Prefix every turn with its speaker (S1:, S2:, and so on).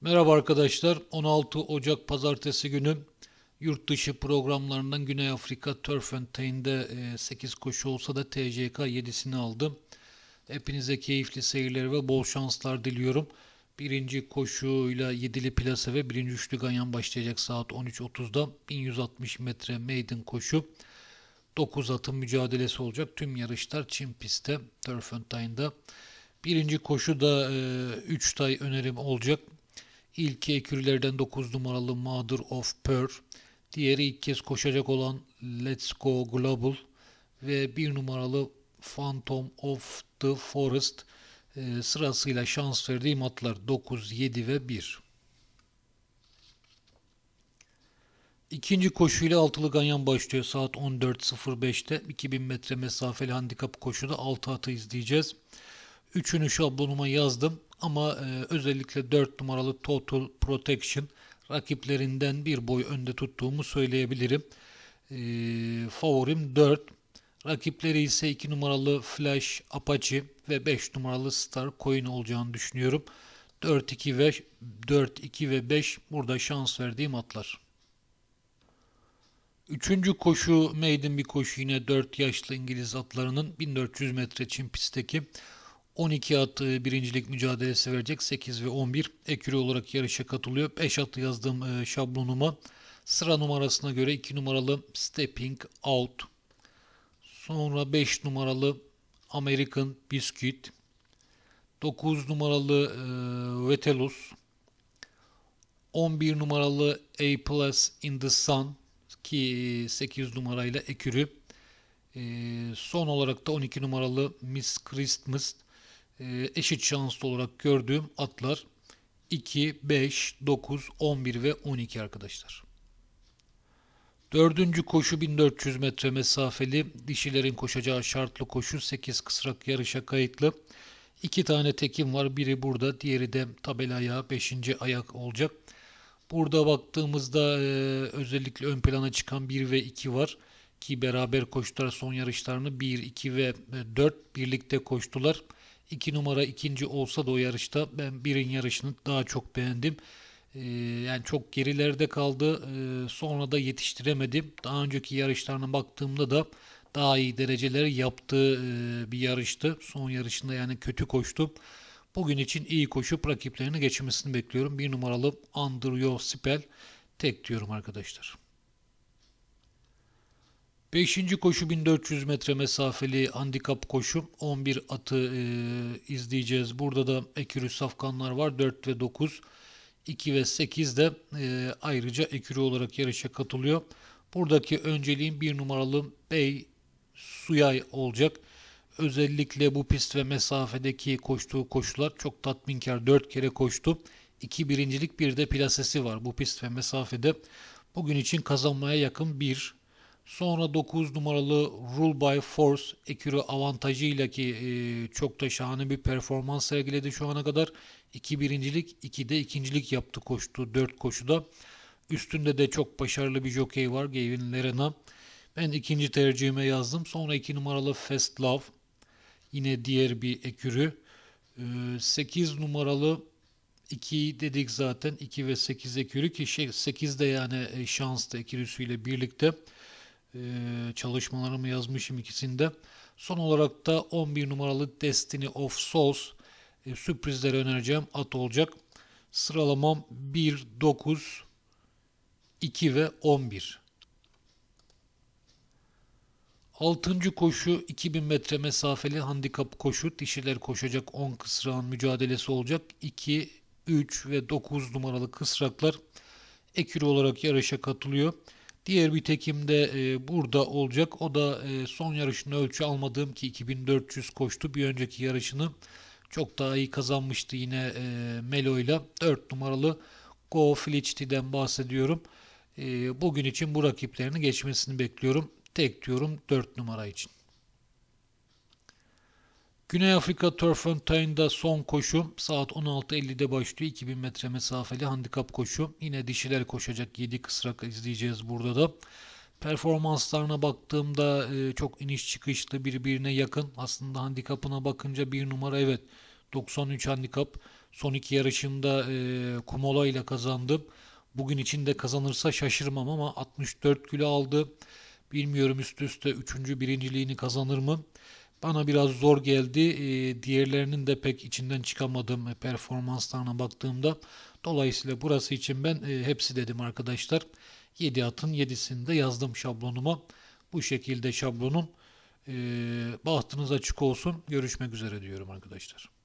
S1: Merhaba arkadaşlar. 16 Ocak Pazartesi günü yurt dışı programlarından Güney Afrika Turf and Tain'de 8 koşu olsa da TCK 7'sini aldı. Hepinize keyifli seyirler ve bol şanslar diliyorum. Birinci koşuyla 7'li plase ve birinci üçlü ganyan başlayacak saat 13.30'da. 1160 metre maiden koşu. 9 atın mücadelesi olacak. Tüm yarışlar Çin pistte, Turf and Tain'da. Birinci koşu da 3 tay önerim olacak. İlki ekürlerden 9 numaralı Mother of Pearl. Diğeri ilk kez koşacak olan Let's Go Global ve bir numaralı Phantom of the Forest e, sırasıyla şans verdiğim atlar 9, 7 ve 1. İkinci koşuyla altılı ganyan başlıyor saat 14.05'te. 2000 metre mesafeli handikap koşuda 6 atı izleyeceğiz. Üçünü şablonuma yazdım ama e, özellikle 4 numaralı Total Protection rakiplerinden bir boy önde tuttuğumu söyleyebilirim. E, favorim 4. Rakipleri ise 2 numaralı Flash Apache ve 5 numaralı Star Coin olacağını düşünüyorum. 4 2 ve 4 2 ve 5 burada şans verdiğim atlar. Üçüncü koşu maiden bir koşu yine 4 yaşlı İngiliz atlarının 1400 metre çim pistteki 12 at e, birincilik mücadelesi verecek. 8 ve 11 ekürü olarak yarışa katılıyor. 5 atı yazdığım e, şablonuma sıra numarasına göre 2 numaralı Stepping Out. Sonra 5 numaralı American Biscuit. 9 numaralı e, Vetelus. 11 numaralı A Plus in the Sun ki 8 numarayla ekürü. E, son olarak da 12 numaralı Miss Christmas e, eşit şanslı olarak gördüğüm atlar 2, 5, 9, 11 ve 12 arkadaşlar. Dördüncü koşu 1400 metre mesafeli dişilerin koşacağı şartlı koşu 8 kısrak yarışa kayıtlı. İki tane tekim var. Biri burada, diğeri de tabela ayağı 5. ayak olacak. Burada baktığımızda e, özellikle ön plana çıkan 1 ve 2 var ki beraber koştular son yarışlarını 1, 2 ve 4 birlikte koştular. 2 numara ikinci olsa da o yarışta ben birin yarışını daha çok beğendim. Ee, yani çok gerilerde kaldı. Ee, sonra da yetiştiremedim. Daha önceki yarışlarına baktığımda da daha iyi dereceler yaptığı e, bir yarıştı. Son yarışında yani kötü koştu. Bugün için iyi koşup rakiplerini geçmesini bekliyorum. Bir numaralı Andrew Spell tek diyorum arkadaşlar. Beşinci koşu 1400 metre mesafeli handikap koşu. 11 atı e, izleyeceğiz. Burada da ekürü safkanlar var. 4 ve 9. 2 ve 8 de e, ayrıca ekürü olarak yarışa katılıyor. Buradaki önceliğin bir numaralı Bey Suyay olacak. Özellikle bu pist ve mesafedeki koştuğu koşular çok tatminkar. 4 kere koştu. 2 birincilik bir de plasesi var bu pist ve mesafede. Bugün için kazanmaya yakın bir Sonra 9 numaralı Rule by Force ekürü avantajıyla ki e, çok da şahane bir performans sergiledi şu ana kadar. 2 birincilik, 2 de ikincilik yaptı koştu 4 koşuda. Üstünde de çok başarılı bir jockey var Gavin Lerena. Ben ikinci tercihime yazdım. Sonra 2 numaralı Fast Love. Yine diğer bir ekürü. E, 8 numaralı 2 dedik zaten. 2 ve 8 ekürü ki şey, 8 de yani e, şanslı ekürüsüyle birlikte. Ee, çalışmalarımı yazmışım ikisinde. Son olarak da 11 numaralı Destiny of Souls e, sürprizleri önereceğim at olacak. Sıralamam 1, 9, 2 ve 11. Altıncı koşu 2000 metre mesafeli handikap koşu. Dişiler koşacak 10 kısrağın mücadelesi olacak. 2, 3 ve 9 numaralı kısraklar ekürü olarak yarışa katılıyor. Diğer bir tekim de e, burada olacak. O da e, son yarışını ölçü almadığım ki 2400 koştu. Bir önceki yarışını çok daha iyi kazanmıştı yine e, Melo ile. 4 numaralı Go Flichty'den bahsediyorum. E, bugün için bu rakiplerini geçmesini bekliyorum. Tek diyorum 4 numara için. Güney Afrika Turfentine'da son koşu saat 16.50'de başlıyor. 2000 metre mesafeli handikap koşu. Yine dişiler koşacak 7 kısrak izleyeceğiz burada da. Performanslarına baktığımda e, çok iniş çıkışlı birbirine yakın. Aslında handikapına bakınca bir numara evet 93 handikap. Son iki yarışında e, Kumola ile kazandı. Bugün için de kazanırsa şaşırmam ama 64 kilo aldı. Bilmiyorum üst üste 3. birinciliğini kazanır mı? Bana biraz zor geldi. E, diğerlerinin de pek içinden çıkamadım e, performanslarına baktığımda. Dolayısıyla burası için ben e, hepsi dedim arkadaşlar. 7 atın 7'sini de yazdım şablonuma. Bu şekilde şablonun e, bahtınız açık olsun. Görüşmek üzere diyorum arkadaşlar.